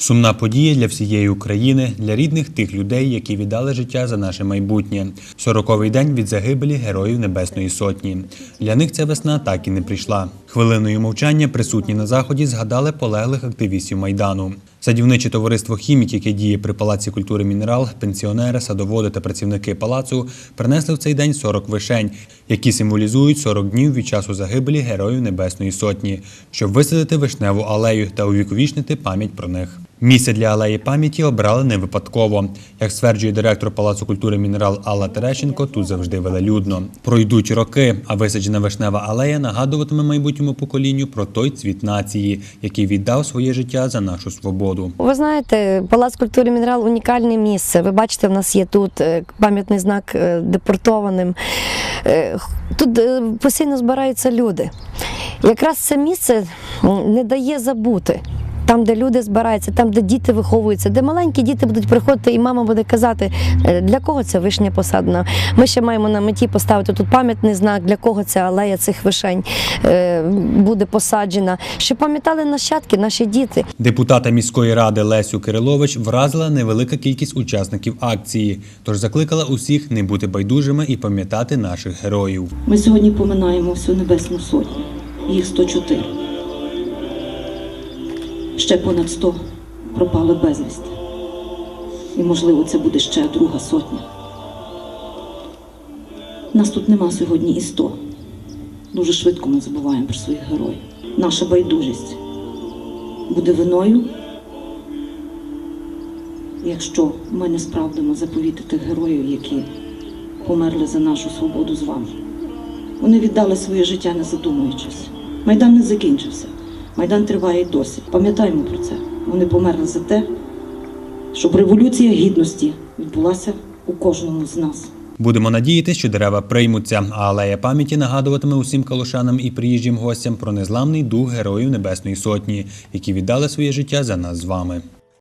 Сумна подія для всієї України, для рідних тих людей, які віддали життя за наше майбутнє. Сороковий день від загибелі Героїв Небесної Сотні. Для них ця весна так і не прийшла. Хвилиною мовчання присутні на заході згадали полеглих активістів майдану. Садівниче товариство Хімік, яке діє при Палаці культури Мінерал, пенсіонери, садоводи та працівники палацу принесли в цей день 40 вишень, які символізують 40 днів від часу загибелі Героїв Небесної Сотні, щоб висадити вишневу алею та увіковічнити пам'ять про них. Місце для алеї пам'яті обрали не випадково. Як стверджує директор Палацу культури Мінерал Алла Терещенко, тут завжди велелюдно. Пройдуть роки, а висаджена вишнева алея нагадуватиме майбутньому поколінню про той цвіт нації, який віддав своє життя за нашу свободу. Ви знаєте, Палац культури Мінерал унікальне місце. Ви бачите, в нас є тут е, пам'ятний знак е, депортованим. Е, Тут постійно збираються люди. Якраз це місце не дає забути. Там, де люди збираються, там, де діти виховуються, де маленькі діти будуть приходити, і мама буде казати, е, для кого ця вишня посадена. Ми ще маємо на меті поставити тут пам'ятний знак, для кого ця алея цих вишень е, буде посаджена, щоб пам'ятали нащадки, наші діти. Депутата міської ради Лесю Кирилович вразила невелика кількість учасників акції, тож закликала усіх не бути байдужими і пам'ятати наших героїв. Ми сьогодні поминаємо всю Небесну Сотню. Їх 104. Ще понад 100 пропали безвісти. І, можливо, це буде ще друга сотня. Нас тут нема сьогодні і 100. Дуже швидко ми забуваємо про своїх героїв. Наша байдужість буде виною, якщо ми не справдимо заповіти тих героїв, які померли за нашу свободу з вами. Вони віддали своє життя, не задумуючись. Майдан не закінчився. Майдан триває досі. Пам'ятаємо про це. Вони померли за те, щоб революція гідності відбулася у кожному з нас. Будемо надіятися, що дерева приймуться, а алея пам'яті нагадуватиме усім калушанам і приїжджим гостям про незламний дух героїв Небесної Сотні, які віддали своє життя за нас з вами.